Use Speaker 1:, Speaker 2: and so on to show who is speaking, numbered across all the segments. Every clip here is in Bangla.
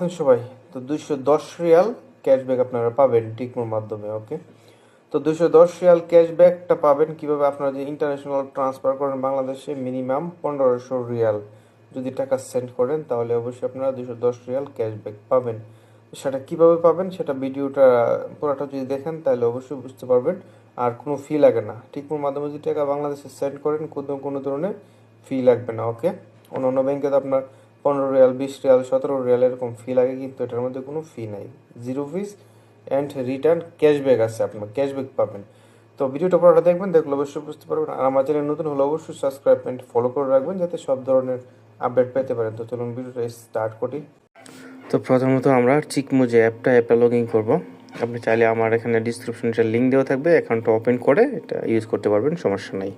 Speaker 1: আছেন সবাই। তো দুইশো দশ রিয়াল ক্যাশব্যাক আপনারা পাবেন টিকমোর মাধ্যমে, ওকে? তো দুইশো দশ রিয়াল ক্যাশব্যাকটা পাবেন কীভাবে? আপনারা যে ইন্টারন্যাশনাল ট্রান্সফার করেন বাংলাদেশে মিনিমাম পনেরোশো রিয়াল যদি টাকা সেন্ড করেন, তাহলে অবশ্যই আপনারা দুশো দশ রিয়াল ক্যাশব্যাক পাবেন। সেটা কীভাবে পাবেন? সেটা ভিডিওটা, পুরোটা যদি দেখেন, তাহলে অবশ্যই বুঝতে পারবেন। আর কোনো ফি লাগে না। টিকমোর মাধ্যমে যদি টাকা বাংলাদেশে সেন্ড করেন, কোনো কোনো ধরনের ফি লাগবে না, ওকে? অন্য অন্য ব্যাংকে তো আপনার পনেরো রিয়াল, বিশ রিয়াল, সতেরো রিয়াল এরকম ফি লাগে, কিন্তু এটার মধ্যে কোনো ফি নাই। Zero fees and return cashback আছে আপনার ক্যাশব্যাক পাবেন। তো ভিডিওটা পুরোটা দেখবেন, দেখলে অবশ্যই বুঝতে পারবেন। আর আমার চ্যানেল নতুন হলে অবশ্যই সাবস্ক্রাইব অ্যান্ড ফলো করে রাখবেন, যাতে সব ধরনের আপডেট পেতে পারেন। তো চলুন ভিডিওটা স্টার্ট করি। তো প্রথমত আমরা চিকমো যে অ্যাপটা অ্যাপটা লগ ইন করব। আপনি চাইলে আমার এখানে ডিসক্রিপশনটা লিঙ্ক দেওয়া থাকবে। অ্যাকাউন্টটা ওপেন করে এটা ইউজ করতে পারবেন, সমস্যা নাই।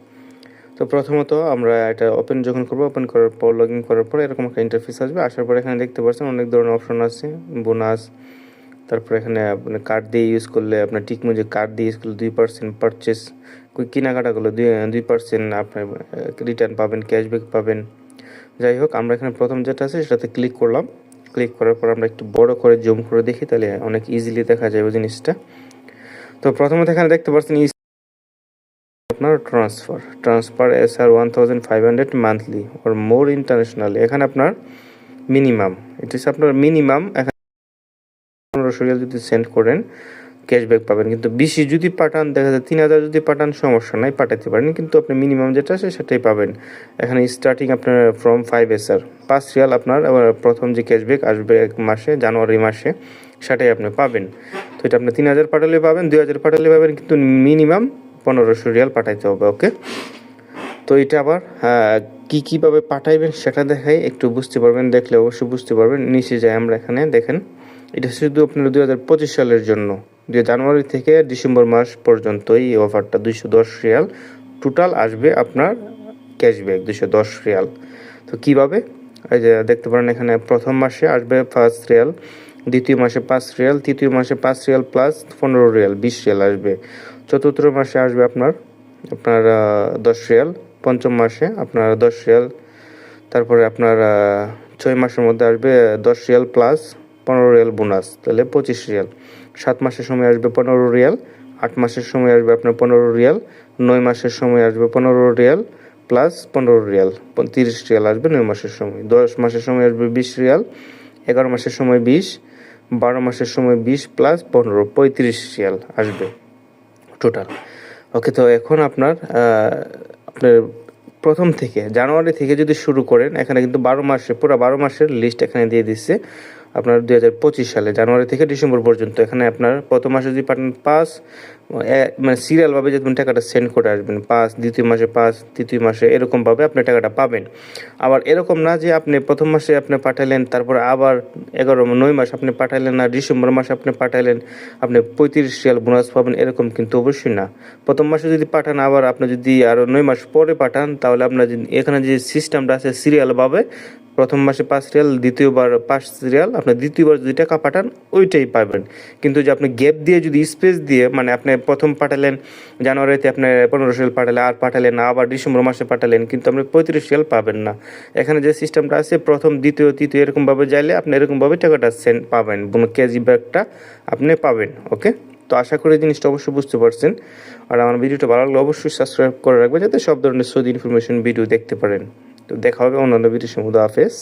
Speaker 1: তো প্রথমত আমরা এটা ওপেন যখন করব ওপেন করার পর লগ ইন করার পর এরকম একটা ইন্টারফেস আসবে। আসার পর এখানে দেখতে পাচ্ছেন অনেক ধরনের অপশন আছে বোনাস তারপর এখানে আপনি কার্ড দিয়ে ইউজ করলে, আপনার ঠিক মতো কার্ড দিয়ে ইউজ করলে দুই পার্সেন্ট পারচেস কেনাকাটাগুলো দুই দুই পার্সেন্ট আপনার রিটার্ন পাবেন ক্যাশব্যাক পাবেন। যাই হোক, আমরা এখানে প্রথম যেটা আছে সেটাতে ক্লিক করলাম। ক্লিক করার পর আমরা একটু বড় করে জুম করে দেখি, তাহলে অনেক ইজিলি দেখা যাবে জিনিসটা। তো প্রথমত এখানে দেখতে পাচ্ছেন আপনার transfer transfer S R one thousand five hundred monthly or more international এখানে আপনার মিনিমাম ইট ইস আপনার মিনিমাম এখানে পনেরোশো রিয়াল যদি সেন্ড করেন ক্যাশব্যাক পাবেন। কিন্তু বেশি যদি পাঠান, দেখা যায় তিন হাজার যদি পাঠান, সমস্যা নাই পাঠাতে পারেন। কিন্তু আপনি মিনিমাম যেটা আছে সেটাই পাবেন। এখানে স্টার্টিং আপনার ফ্রম ফাইভ এস আর পাঁচ রিয়াল আপনার প্রথম যে ক্যাশব্যাক আসবে এক মাসে, জানুয়ারি মাসে, সেটাই আপনি পাবেন। তো এটা আপনি তিন হাজার পাঠালে পাবেন, দুই হাজার পাঠালে পাবেন, কিন্তু মিনিমাম পনেরোশো রিয়াল পাঠাইতে হবে, ওকে? তো এটা আবার কী কীভাবে পাঠাইবেন সেটা দেখাই, একটু বুঝতে পারবেন, দেখলে অবশ্যই বুঝতে পারবেন। নিচে যাই আমরা এখানে, দেখেন। এটা শুধু আপনার দুই হাজার পঁচিশ সালের জন্য, দুই জানুয়ারি থেকে ডিসেম্বর মাস পর্যন্ত এই অফারটা দুইশো দশ রিয়াল। টোটাল আসবে আপনার ক্যাশব্যাক দুশো দশ রিয়াল। তো কীভাবে? এই যে দেখতে পারেন এখানে প্রথম মাসে আসবে পাঁচ রিয়াল, দ্বিতীয় মাসে পাঁচ রিয়াল, তৃতীয় মাসে পাঁচ রিয়াল প্লাস পনেরো রিয়াল, বিশ রিয়াল আসবে। চতুর্থ মাসে আসবে আপনার আপনার দশ রিয়াল, পঞ্চম মাসে আপনার দশ রিয়াল, তারপরে আপনার ছয় মাসের মধ্যে আসবে দশ রিয়াল প্লাস পনেরো রিয়াল বোনাস তাহলে পঁচিশ রিয়াল। সাত মাসের সময় আসবে পনেরো রিয়াল, আট মাসের সময় আসবে আপনার পনেরো রিয়াল, নয় মাসের সময় আসবে পনেরো রিয়াল প্লাস পনেরো রিয়াল তিরিশ রিয়াল আসবে নয় মাসের সময়। দশ মাসের সময় আসবে বিশ রিয়াল, এগারো মাসের সময় বিশ, বারো মাসের সময় বিশ প্লাস পনেরো, পঁয়ত্রিশ রিয়াল আসবে। টোটাল। ওকে, তো এখন আপনার আপনার প্রথম থেকে, জানুয়ারি থেকে যদি শুরু করেন, এখানে কিন্তু বারো মাসে, পুরো বারো মাসের লিস্ট এখানে দিয়ে দিচ্ছে। আপনার দুই হাজার পঁচিশ সালে, জানুয়ারি থেকে ডিসেম্বর পর্যন্ত। এখানে আপনার প্রথম মাসে যদি পাঠান পাঁচ মানে সিরিয়ালভাবে যদি টাকাটা সেন্ড করে আসবেন, পাঁচ, দ্বিতীয় মাসে পাঁচ, তৃতীয় মাসে এরকমভাবে আপনি টাকাটা পাবেন। আবার এরকম না যে আপনি প্রথম মাসে আপনি পাঠালেন, তারপর আবার এগারো, নয় মাস আপনি পাঠালেন না, ডিসেম্বর মাসে আপনি পাঠালেন, আপনি পঁয়ত্রিশ রিয়াল বোনাস পাবেন, এরকম কিন্তু অবশ্যই না। প্রথম মাসে যদি পাঠান, আবার আপনি যদি আরও নয় মাস পরে পাঠান, তাহলে আপনার এখানে যে সিস্টেমটা আছে সিরিয়ালভাবে প্রথম মাসে পাঁচ রিয়াল, দ্বিতীয়বার পাঁচ রিয়াল, আপনি দ্বিতীয়বার যদি টাকা পাঠান, ওইটাই পাবেন। কিন্তু যে আপনি গ্যাপ দিয়ে যদি স্পেস দিয়ে মানে আপনি প্রথম পাঠালেন, জানুয়ারিতে আপনি পনেরো রিয়াল পাঠালেন আর পাঠালেন না, আবার ডিসেম্বর মাসে পাঠালেন, কিন্তু আপনি পঁয়ত্রিশ রিয়াল পাবেন না। এখানে যে সিস্টেমটা আছে, প্রথম, দ্বিতীয়, তৃতীয়, এরকমভাবে যাইলে আপনি এরকমভাবে টাকাটা সেন্ড পাবেন কেজি ব্যাগটা আপনি পাবেন ওকে তো আশা করি জিনিসটা অবশ্যই বুঝতে পারছেন। আর আমার ভিডিওটা ভালো লাগলে অবশ্যই সাবস্ক্রাইব করে রাখবেন, যাতে সব ধরনের সৌদি ইনফরমেশন ভিডিও দেখতে পারেন। তো দেখা হবে অন্যান্য ভিডিওর সমুদ্র হাফেজ।